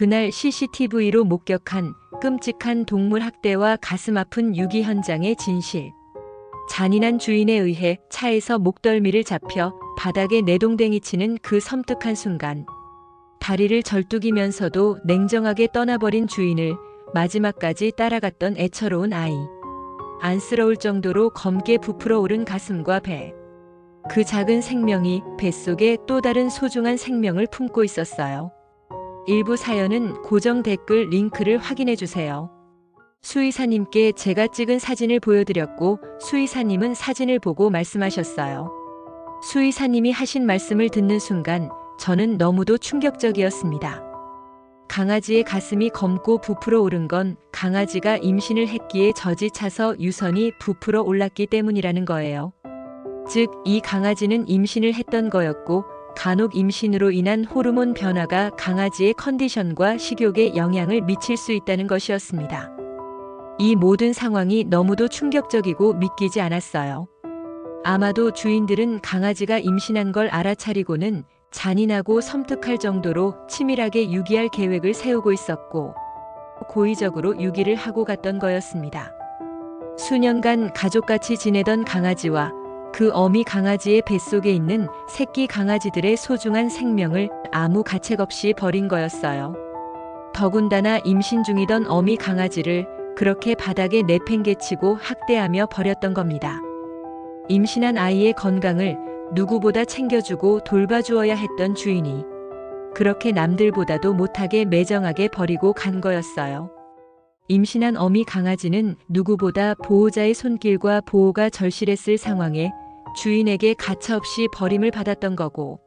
그날 CCTV로 목격한 끔찍한 동물 학대와 가슴 아픈 유기 현장의 진실. 잔인한 주인에 의해 차에서 목덜미를 잡혀 바닥에 내동댕이 치는 그 섬뜩한 순간. 다리를 절뚝이면서도 냉정하게 떠나버린 주인을 마지막까지 따라갔던 애처로운 아이. 안쓰러울 정도로 검게 부풀어 오른 가슴과 배. 그 작은 생명이 뱃속에 또 다른 소중한 생명을 품고 있었어요. 일부 사연은 고정 댓글 링크를 확인해 주세요. 수의사님께 제가 찍은 사진을 보여드렸고 수의사님은 사진을 보고 말씀하셨어요. 수의사님이 하신 말씀을 듣는 순간 저는 너무도 충격적이었습니다. 강아지의 가슴이 검고 부풀어 오른 건 강아지가 임신을 했기에 젖이 차서 유선이 부풀어 올랐기 때문이라는 거예요. 즉, 이 강아지는 임신을 했던 거였고, 간혹 임신으로 인한 호르몬 변화가 강아지의 컨디션과 식욕에 영향을 미칠 수 있다는 것이었습니다. 이 모든 상황이 너무도 충격적이고 믿기지 않았어요. 아마도 주인들은 강아지가 임신한 걸 알아차리고는 잔인하고 섬뜩할 정도로 치밀하게 유기할 계획을 세우고 있었고, 고의적으로 유기를 하고 갔던 거였습니다. 수년간 가족같이 지내던 강아지와 그 어미 강아지의 뱃속에 있는 새끼 강아지들의 소중한 생명을 아무 가책 없이 버린 거였어요. 더군다나 임신 중이던 어미 강아지를 그렇게 바닥에 내팽개치고 학대하며 버렸던 겁니다. 임신한 아이의 건강을 누구보다 챙겨주고 돌봐주어야 했던 주인이 그렇게 남들보다도 못하게 매정하게 버리고 간 거였어요. 임신한 어미 강아지는 누구보다 보호자의 손길과 보호가 절실했을 상황에 주인에게 가차없이 버림을 받았던 거고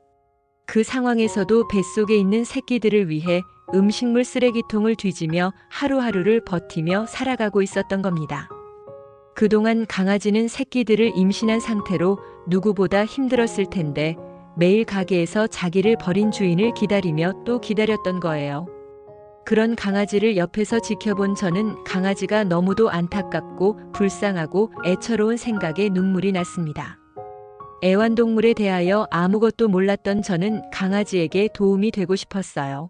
그 상황에서도 뱃속에 있는 새끼들을 위해 음식물 쓰레기통을 뒤지며 하루하루를 버티며 살아가고 있었던 겁니다. 그동안 강아지는 새끼들을 임신한 상태로 누구보다 힘들었을 텐데 매일 가게에서 자기를 버린 주인을 기다리며 또 기다렸던 거예요. 그런 강아지를 옆에서 지켜본 저는 강아지가 너무도 안타깝고 불쌍하고 애처로운 생각에 눈물이 났습니다. 애완동물에 대하여 아무것도 몰랐던 저는 강아지에게 도움이 되고 싶었어요.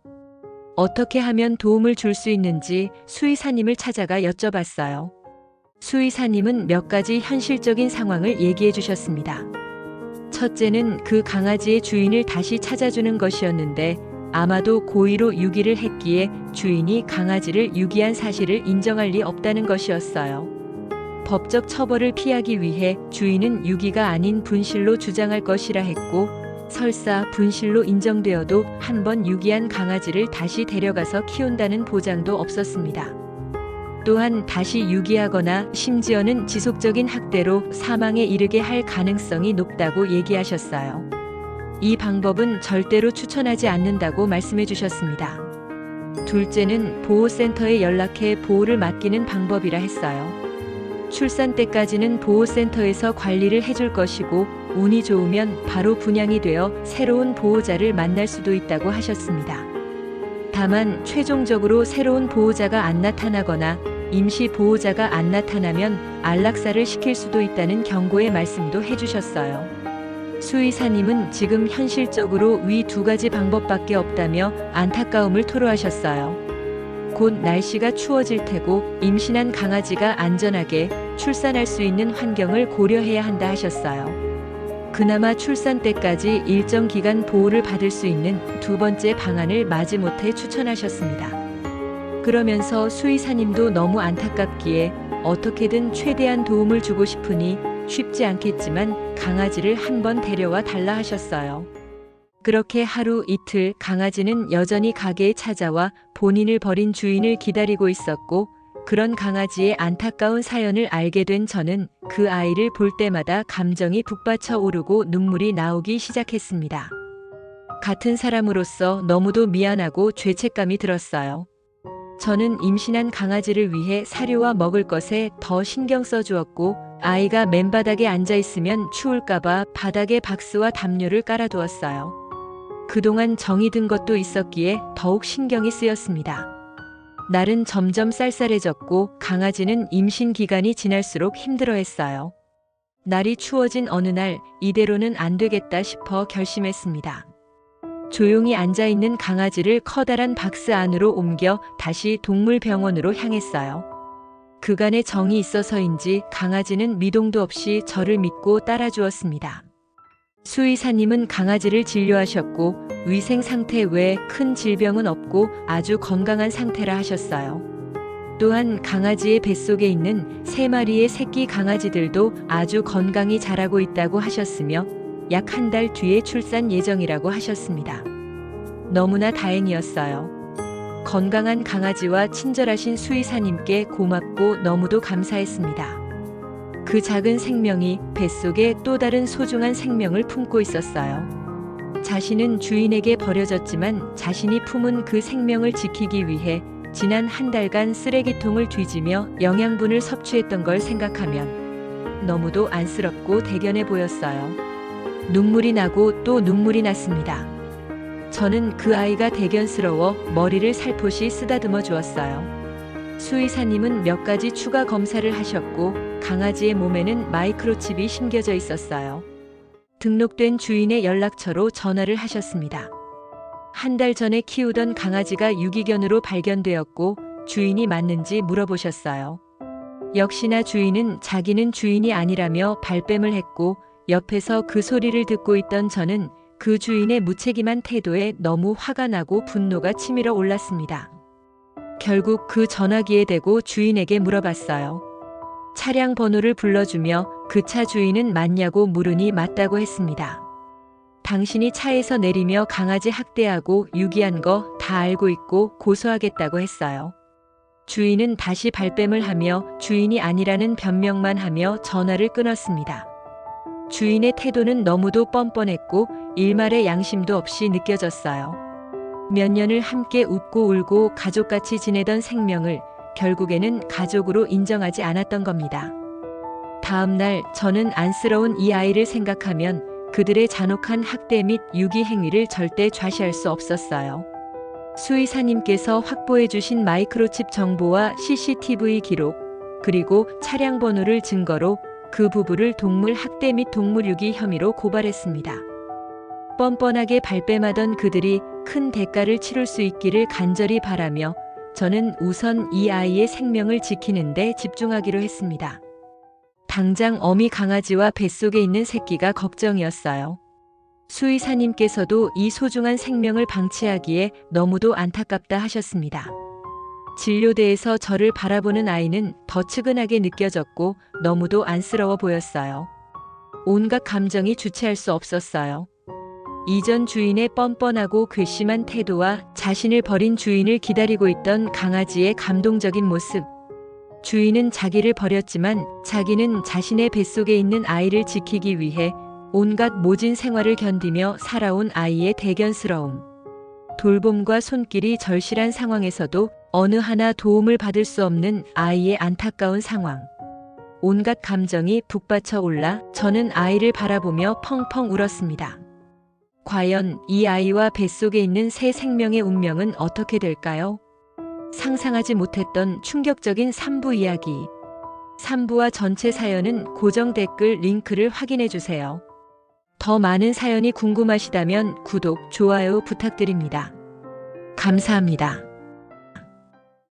어떻게 하면 도움을 줄 수 있는지 수의사님을 찾아가 여쭤봤어요. 수의사님은 몇 가지 현실적인 상황을 얘기해 주셨습니다. 첫째는 그 강아지의 주인을 다시 찾아주는 것이었는데 아마도 고의로 유기를 했기에 주인이 강아지를 유기한 사실을 인정할 리 없다는 것이었어요. 법적 처벌을 피하기 위해 주인은 유기가 아닌 분실로 주장할 것이라 했고 설사 분실로 인정되어도 한 번 유기한 강아지를 다시 데려가서 키운다는 보장도 없었습니다. 또한 다시 유기하거나 심지어는 지속적인 학대로 사망에 이르게 할 가능성이 높다고 얘기하셨어요. 이 방법은 절대로 추천하지 않는다고 말씀해 주셨습니다. 둘째는 보호센터에 연락해 보호를 맡기는 방법이라 했어요. 출산 때까지는 보호센터에서 관리를 해줄 것이고 운이 좋으면 바로 분양이 되어 새로운 보호자를 만날 수도 있다고 하셨습니다. 다만 최종적으로 새로운 보호자가 안 나타나거나 임시 보호자가 안 나타나면 안락사를 시킬 수도 있다는 경고의 말씀도 해주셨어요. 수의사님은 지금 현실적으로 위 두 가지 방법밖에 없다며 안타까움을 토로하셨어요. 곧 날씨가 추워질 테고 임신한 강아지가 안전하게 출산할 수 있는 환경을 고려해야 한다 하셨어요. 그나마 출산 때까지 일정 기간 보호를 받을 수 있는 두 번째 방안을 마지못해 추천하셨습니다. 그러면서 수의사님도 너무 안타깝기에 어떻게든 최대한 도움을 주고 싶으니 쉽지 않겠지만 강아지를 한번 데려와 달라 하셨어요. 그렇게 하루 이틀 강아지는 여전히 가게에 찾아와 본인을 버린 주인을 기다리고 있었고 그런 강아지의 안타까운 사연을 알게 된 저는 그 아이를 볼 때마다 감정이 북받쳐 오르고 눈물이 나오기 시작했습니다. 같은 사람으로서 너무도 미안하고 죄책감이 들었어요. 저는 임신한 강아지를 위해 사료와 먹을 것에 더 신경 써 주었고 아이가 맨바닥에 앉아 있으면 추울까봐 바닥에 박스와 담요를 깔아두었어요. 그동안 정이 든 것도 있었기에 더욱 신경이 쓰였습니다. 날은 점점 쌀쌀해졌고 강아지는 임신 기간이 지날수록 힘들어했어요. 날이 추워진 어느 날 이대로는 안 되겠다 싶어 결심했습니다. 조용히 앉아 있는 강아지를 커다란 박스 안으로 옮겨 다시 동물병원으로 향했어요. 그간의 정이 있어서인지 강아지는 미동도 없이 저를 믿고 따라주었습니다. 수의사님은 강아지를 진료하셨고 위생 상태 외에 큰 질병은 없고 아주 건강한 상태라 하셨어요. 또한 강아지의 뱃속에 있는 세 마리의 새끼 강아지들도 아주 건강히 자라고 있다고 하셨으며 약 한 달 뒤에 출산 예정이라고 하셨습니다. 너무나 다행이었어요. 건강한 강아지와 친절하신 수의사님께 고맙고 너무도 감사했습니다. 그 작은 생명이 뱃속에 또 다른 소중한 생명을 품고 있었어요. 자신은 주인에게 버려졌지만 자신이 품은 그 생명을 지키기 위해 지난 한 달간 쓰레기통을 뒤지며 영양분을 섭취했던 걸 생각하면 너무도 안쓰럽고 대견해 보였어요. 눈물이 나고 또 눈물이 났습니다. 저는 그 아이가 대견스러워 머리를 살포시 쓰다듬어 주었어요. 수의사님은 몇 가지 추가 검사를 하셨고 강아지의 몸에는 마이크로칩이 심겨져 있었어요. 등록된 주인의 연락처로 전화를 하셨습니다. 한 달 전에 키우던 강아지가 유기견으로 발견되었고 주인이 맞는지 물어보셨어요. 역시나 주인은 자기는 주인이 아니라며 발뺌을 했고 옆에서 그 소리를 듣고 있던 저는 그 주인의 무책임한 태도에 너무 화가 나고 분노가 치밀어 올랐습니다. 결국 그 전화기에 대고 주인에게 물어봤어요. 차량 번호를 불러주며 그 차 주인은 맞냐고 물으니 맞다고 했습니다. 당신이 차에서 내리며 강아지 학대하고 유기한 거 다 알고 있고 고소하겠다고 했어요. 주인은 다시 발뺌을 하며 주인이 아니라는 변명만 하며 전화를 끊었습니다. 주인의 태도는 너무도 뻔뻔했고 일말의 양심도 없이 느껴졌어요. 몇 년을 함께 웃고 울고 가족같이 지내던 생명을 결국에는 가족으로 인정하지 않았던 겁니다. 다음 날 저는 안쓰러운 이 아이를 생각하면 그들의 잔혹한 학대 및 유기 행위를 절대 좌시할 수 없었어요. 수의사님께서 확보해 주신 마이크로칩 정보와 CCTV 기록, 그리고 차량 번호를 증거로 그 부부를 동물 학대 및 동물 유기 혐의로 고발했습니다. 뻔뻔하게 발뺌하던 그들이 큰 대가를 치를 수 있기를 간절히 바라며 저는 우선 이 아이의 생명을 지키는데 집중하기로 했습니다. 당장 어미 강아지와 뱃속에 있는 새끼가 걱정이었어요. 수의사님께서도 이 소중한 생명을 방치하기에 너무도 안타깝다 하셨습니다. 진료대에서 저를 바라보는 아이는 더 측은하게 느껴졌고 너무도 안쓰러워 보였어요. 온갖 감정이 주체할 수 없었어요. 이전 주인의 뻔뻔하고 괘씸한 태도와 자신을 버린 주인을 기다리고 있던 강아지의 감동적인 모습. 주인은 자기를 버렸지만 자기는 자신의 뱃속에 있는 아이를 지키기 위해 온갖 모진 생활을 견디며 살아온 아이의 대견스러움. 돌봄과 손길이 절실한 상황에서도 어느 하나 도움을 받을 수 없는 아이의 안타까운 상황. 온갖 감정이 북받쳐 올라 저는 아이를 바라보며 펑펑 울었습니다. 과연 이 아이와 뱃속에 있는 새 생명의 운명은 어떻게 될까요? 상상하지 못했던 충격적인 3부 이야기. 3부와 전체 사연은 고정 댓글 링크를 확인해 주세요. 더 많은 사연이 궁금하시다면 구독, 좋아요 부탁드립니다. 감사합니다.